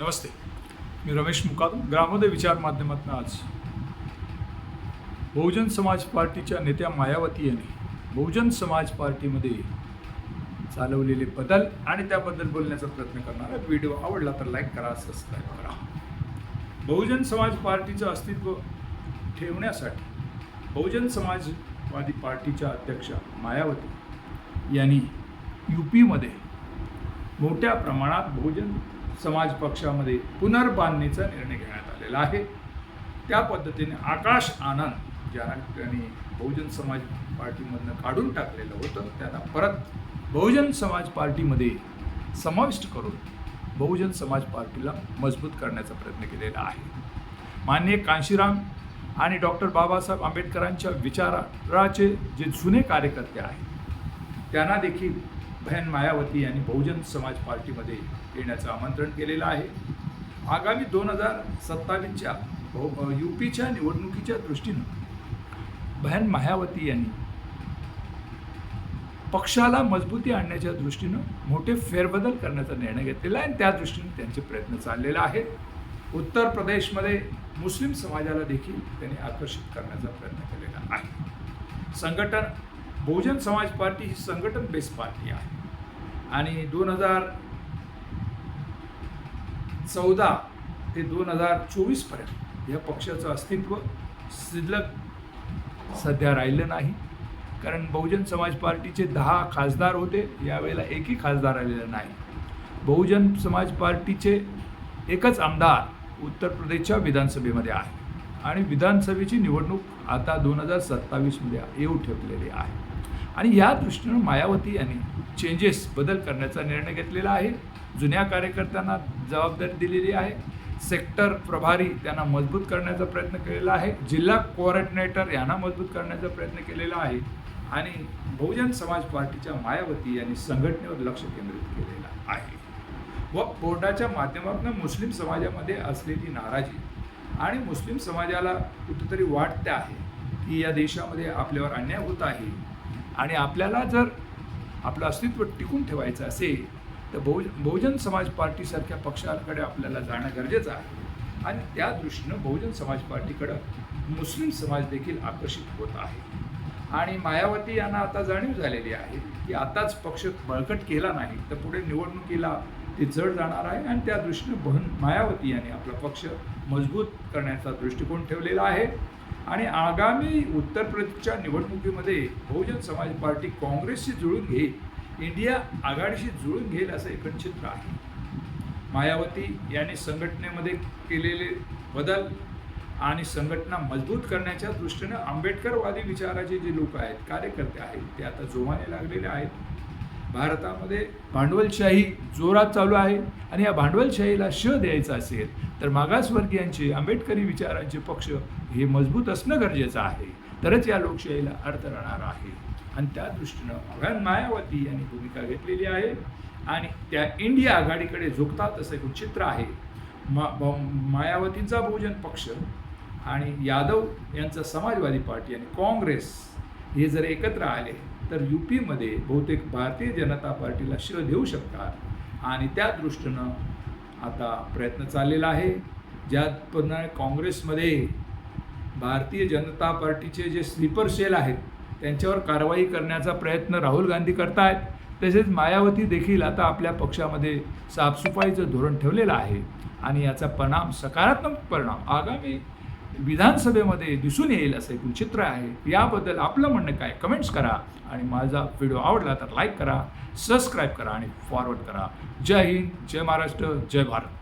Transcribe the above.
नमस्ते. मी रमेश मुकादम ग्रामोदय विचार माध्यमातून आज. बहुजन समाज पार्टीच्या नेत्या मायावती यांनी बहुजन समाज पार्टीमध्ये चालवलेले बदल आणि त्याबद्दल बोलण्याचा प्रयत्न करणार आहे व्हिडिओ आवडला तर लाईक करा सबस्क्राईब करा. बहुजन समाज पार्टीचं अस्तित्व ठेवण्यासाठी बहुजन समाजवादी पार्टीच्या अध्यक्षा मायावती यांनी यू पीमध्ये मोठ्या प्रमाणात बहुजन समाज पक्षामध्ये पुनर्बांधणीचा निर्णय घेण्यात आलेला आहे. त्या पद्धतीने आकाश आनंद ज्या त्यांनी बहुजन समाज पार्टीमधनं काढून टाकलेलं होतं त्यांना परत बहुजन समाज पार्टीमध्ये समाविष्ट करून बहुजन समाज पार्टीला मजबूत करण्याचा प्रयत्न केलेला आहे. माननीय कांशीराम आणि डॉक्टर बाबासाहेब आंबेडकरांच्या विचाराचे जे जुने कार्यकर्ते आहेत त्यांना देखील बहन मायावती यांनी बहुजन समाज पार्टीमध्ये येण्याचं आमंत्रण केलेलं आहे. आगामी दोन हजार सत्तावीसच्या यू पीच्या निवडणुकीच्या दृष्टीनं बहन मायावती यांनी पक्षाला मजबूती आणण्याच्या दृष्टीनं मोठे फेरबदल करण्याचा निर्णय घेतलेला आहे आणि त्या दृष्टीने त्यांचे प्रयत्न चाललेले आहेत. उत्तर प्रदेशमध्ये मुस्लिम समाजाला देखील त्यांनी आकर्षित करण्याचा प्रयत्न केलेला आहे. संघटन बहुजन समाज पार्टी ही संघटन बेस पार्टी आहे. आणि दोन हजार चौदा ते दोन हजार चोवीसपर्यंत या पक्षाचं अस्तित्व शिल्लक सध्या राहिलं नाही. कारण बहुजन समाज पार्टीचे दहा खासदार होते यावेळेला एकही खासदार आलेला नाही. बहुजन समाज पार्टीचे एकच आमदार उत्तर प्रदेशच्या विधानसभेमध्ये आहे. आणि विधानसभेची निवडणूक आता दोन हजार सत्तावीसमध्ये येऊ ठेवलेली आहे. आणि या दृष्टीनं मायावती यांनी चेंजेस बदल करण्याचा निर्णय घेतलेला आहे. जुन्या कार्यकर्त्यांना जबाबदारी दिलेली आहे. सेक्टर प्रभारी त्यांना मजबूत करण्याचा प्रयत्न केलेला आहे. जिल्हा कोऑर्डिनेटर यांना मजबूत करण्याचा प्रयत्न केलेला आहे. आणि बहुजन समाज पार्टीच्या मायावती यांनी संघटनेवर लक्ष केंद्रित केलेलं आहे. व बोर्डाच्या माध्यमातून मुस्लिम समाजामध्ये असलेली नाराजी आणि मुस्लिम समाजाला कुठेतरी वाटते आहे की या देशामध्ये आपल्यावर अन्याय होत आहे. आणि आपल्याला जर आपलं अस्तित्व टिकून ठेवायचं असेल तर बहु बहुजन समाज पार्टीसारख्या पक्षाकडे आपल्याला जाणं गरजेचं आहे. आणि त्या दृष्टीनं बहुजन समाज पार्टीकडं मुस्लिम समाज देखील आकर्षित होत आहे. आणि मायावती यांना आता जाणीव झालेली आहे की आताच पक्ष बळकट केला नाही तर पुढे निवडणुकीला ते जड जाणार आहे. आणि त्या दृष्टीनं बहन मायावती यांनी आपला पक्ष मजबूत करण्याचा दृष्टिकोन ठेवलेला आहे. आणि आगामी उत्तर प्रदेशच्या निवडणुकीमध्ये बहुजन समाज पार्टी काँग्रेसशी जुळून घेईल इंडिया आघाडीशी जुळून घेईल असं एकच चित्र आहे. मायावती यांनी संघटनेमध्ये केलेले बदल आणि संघटना मजबूत करण्याच्या दृष्टीनं आंबेडकरवादी विचाराचे जे लोक आहेत कार्यकर्ते आहेत ते आता जोमाने लागलेले आहेत. भारतामध्ये भांडवलशाही जोरात चालू आहे आणि या भांडवलशाहीला श द्यायचा असेल तर मागासवर्गीयांचे आंबेडकरी विचारांचे पक्ष हे मजबूत असणं गरजेचं आहे. तरच या लोकशाहीला अर्थ राहणार आहे. आणि त्या दृष्टीनं भगवान मायावती यांनी भूमिका घेतलेली आहे. आणि त्या इंडिया आघाडीकडे झुकतात असं एक चित्र आहे. मा मायावतींचा बहुजन पक्ष आणि यादव यांचा समाजवादी पार्टी आणि काँग्रेस हे जर एकत्र आले तर यू पीमध्ये बहुतेक भारतीय जनता पार्टीला श्रेय देऊ शकतात. आणि त्या दृष्टीनं आता प्रयत्न चाललेला आहे. ज्या काँग्रेसमध्ये भारतीय जनता पार्टीचे जे स्लीपर सेल आहेत त्यांच्यावर कारवाई करण्याचा प्रयत्न राहुल गांधी करतायत. तसेच मायावती देखील आता आपल्या पक्षामध्ये साफसफाईचं धोरण ठेवलेलं आहे आणि याचा परिणाम सकारात्मक परिणाम आगामी विधानसभेमध्ये दिसून येईल असं एकूण चित्र आहे. याबद्दल आपलं म्हणणं काय? कमेंट्स करा आणि माझा व्हिडिओ आवडला तर लाईक करा सबस्क्राईब करा आणि फॉरवर्ड करा. जय हिंद जय महाराष्ट्र जय भारत.